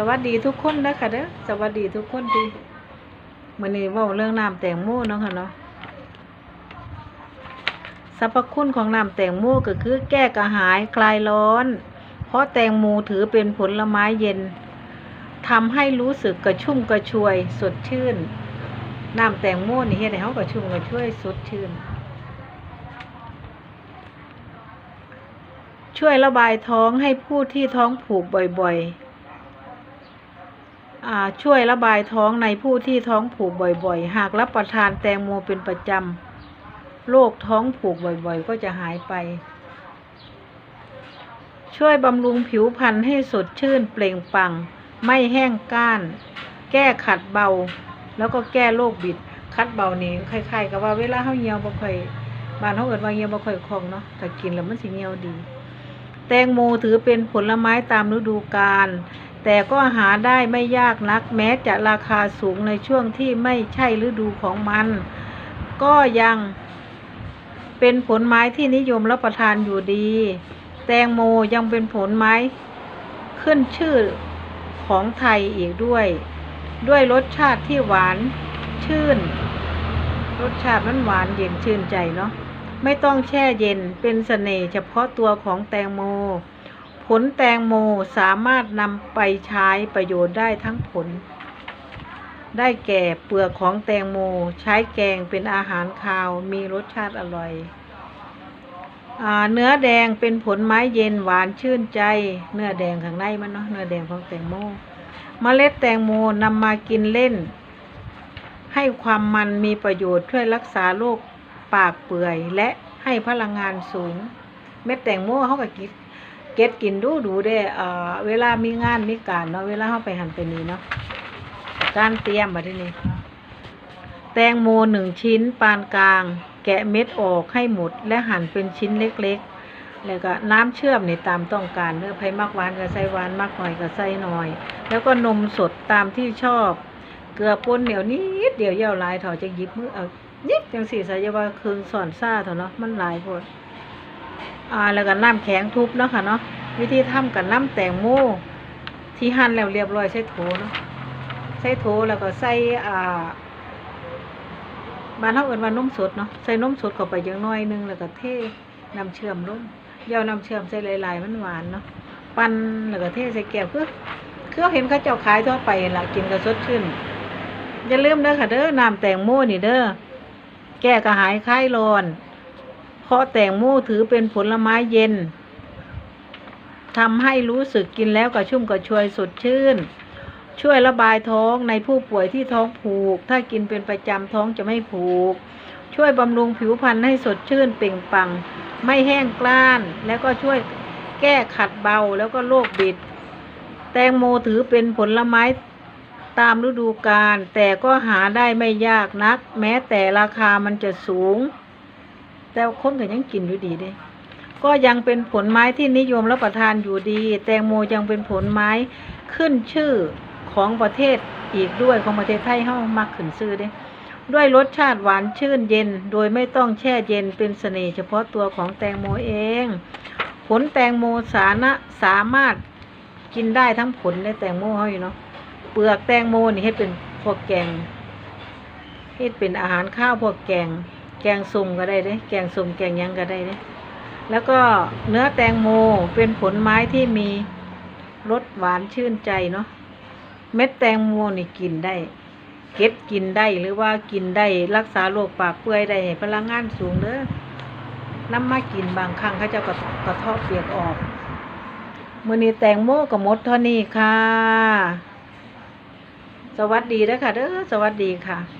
สวัสดีทุกคนนะคะเด้อสวัสดีทุกคนที่มื้อนี้ว้าเรื่องน้ำแตงโมเนาะค่ะเนาะสรรพคุณของน้ำแตงโมก็คือแก้กระหายคลายร้อน เพราะแตงโมถือเป็นผลไม้เย็นทำให้รู้สึกกระชุ่มกระชวยสดชื่นน้ำแตงโมนี่เฮ็ดให้เฮากระชุ่มกระชวยสดชื่น ช่วยระบายท้องให้ผู้ที่ท้องผูกบ่อยๆ ช่วยระบายท้องในผู้ที่ท้องผูกบ่อยๆ หากรับประทานแตงโมเป็นประจำ โรคท้องผูกบ่อยๆ ก็จะหายไป ช่วยบำรุงผิวพรรณให้สดชื่นเปล่งปลั่ง ไม่แห้งก้าน แก้ขัดเบา แล้วก็แก้โรคบิด คัดเบานี่คล้ายๆกับว่าเวลาเฮาเหี่ยวบ่ค่อยบ้านเฮาเอิ้นว่าเหี่ยวบ่ค่อยคล่องเนาะถ้ากินแล้วมันสิเหี่ยวดี แตงโมถือเป็นผลไม้ตามฤดูกาล แต่ก็หาได้ไม่ยากนัก แม้จะราคาสูงในช่วงที่ไม่ใช่ฤดูของมัน ก็ยังเป็นผลไม้ที่นิยมรับประทานอยู่ดี แตงโมยังเป็นผลไม้ขึ้นชื่อของไทยอีกด้วย ด้วยรสชาติที่หวานชื่น รสชาติมันหวานเย็นชื่นใจเนาะไม่ต้องแช่เย็นเป็นเสน่ห์เฉพาะตัวของแตงโม ผลแตงโมสามารถนำไปใช้ประโยชน์ได้ทั้งผล ได้แก่เปลือกของแตงโมใช้แกงเป็นอาหารคาวมีรสชาติอร่อยอเนื้อแดงเป็นผลไม้เย็นหวานชื่นใจ เนื้อแดงข้างในมันเนาะเนื้อแดงของแตงโมเมล็ดแตงโมนำมากินเล่น ให้ความมันมีประโยชน์ช่วยรักษาโรคปากเปื่อย และให้พลังงานสูง เม็ดแตงโมเขาก็กิน เก็ดกินดูดูได้เอ่อเวลามีงานมีการเนาะเวลาเขาไปหันไปนี่เนาะการเตรียมมาที่นี่แตงโมหนึ่งชิ้นปานกลาง แกะเม็ดออกให้หมด และหั่นเป็นชิ้นเล็กๆ แล้วก็น้ำเชื่อมในตามต้องการเนื้อไผ่มักหวานก็ใส่หวานมักหน่อยก็ใส่หน่อย แล้วก็นมสดตามที่ชอบ เกลือป่นเหนียวนิดเดียวเยี่ยวลายถาจะยิบมือเอายิบจังสี่ใส่ยาว่าคืนสอนซ่าเถอะเนาะมันหลายโพดอ่าแล้วก็น้ำแข็งทุบเนาะค่ะเนาะ วิธีทำกับน้ำแตงโมที่หั่นแล้วเรียบร้อยใส่โถเนาะใส่โถแล้วก็ใส่อ่าบ้านเฮาเอิ้นว่านมสดเนาะใส่นมสดเข้าไปจังน้อยหนึงแล้วก็เทน้ำเชื่อมลงเยาน้ำเชื่อมใส่หลายๆมันหวานเนาะปั่นแล้วก็เทใส่แก้วคือคือเห็นเขาเจ้าขายทั่วไปละกินก็สดชื่นอย่าลืมเด้อค่ะเด้อน้ำแตงโมนี่เด้อแก้กระหายคลายร้อนเพราะแตงโมถือเป็นผลไม้เย็น ทำให้รู้สึกกินแล้วกระชุ่มกระชวยสดชื่น ช่วยระบายท้องในผู้ป่วยที่ท้องผูก ถ้ากินเป็นประจำท้องจะไม่ผูก ช่วยบำรุงผิวพรรณให้สดชื่นเปล่งปลั่งไม่แห้งกร้าน แล้วก็ช่วยแก้ขัดเบาแล้วก็โรคบิด แตงโมถือเป็นผลไม้ตามฤดูกาลแต่ก็หาได้ไม่ยากนัก แม้แต่ราคามันจะสูง แต่คนก็ยังกินอยู่ดีเด้ ก็ยังเป็นผลไม้ที่นิยมรับประทานอยู่ดี แตงโมยังเป็นผลไม้ขึ้นชื่อของประเทศอีกด้วยของประเทศไทยเฮามักขึ้นชื่อเด้ด้วยรสชาติหวานชื่นเย็น โดยไม่ต้องแช่เย็นเป็นเสน่ห์เฉพาะตัวของแตงโมเอง ผลแตงโมสานะสามารถกินได้ทั้งผลและแตงโมเฮาอยู่เนาะเปลือกแตงโมนี่เฮ็ดเป็นพวกแกงเฮ็ดเป็นอาหารข้าวพวกแกง แกงส้มก็ได้เด้แกงส้มแกงยังก็ได้เด้ แล้วก็เนื้อแตงโมเป็นผลไม้ที่มีรสหวานชื่นใจเนาะเม็ดแตงโมนี่กินได้ เก็ดกินได้หรือว่ากินได้รักษาโรคปากเปื่อยได้พลังงานสูงเด้อน้ำมากินบางครั้งเขาจะกระกระเทาะเปียกออกมื้อนี้แตงโมก็หมดเท่านี้ค่ะ สวัสดีเด้อค่ะเด้อสวัสดีค่ะ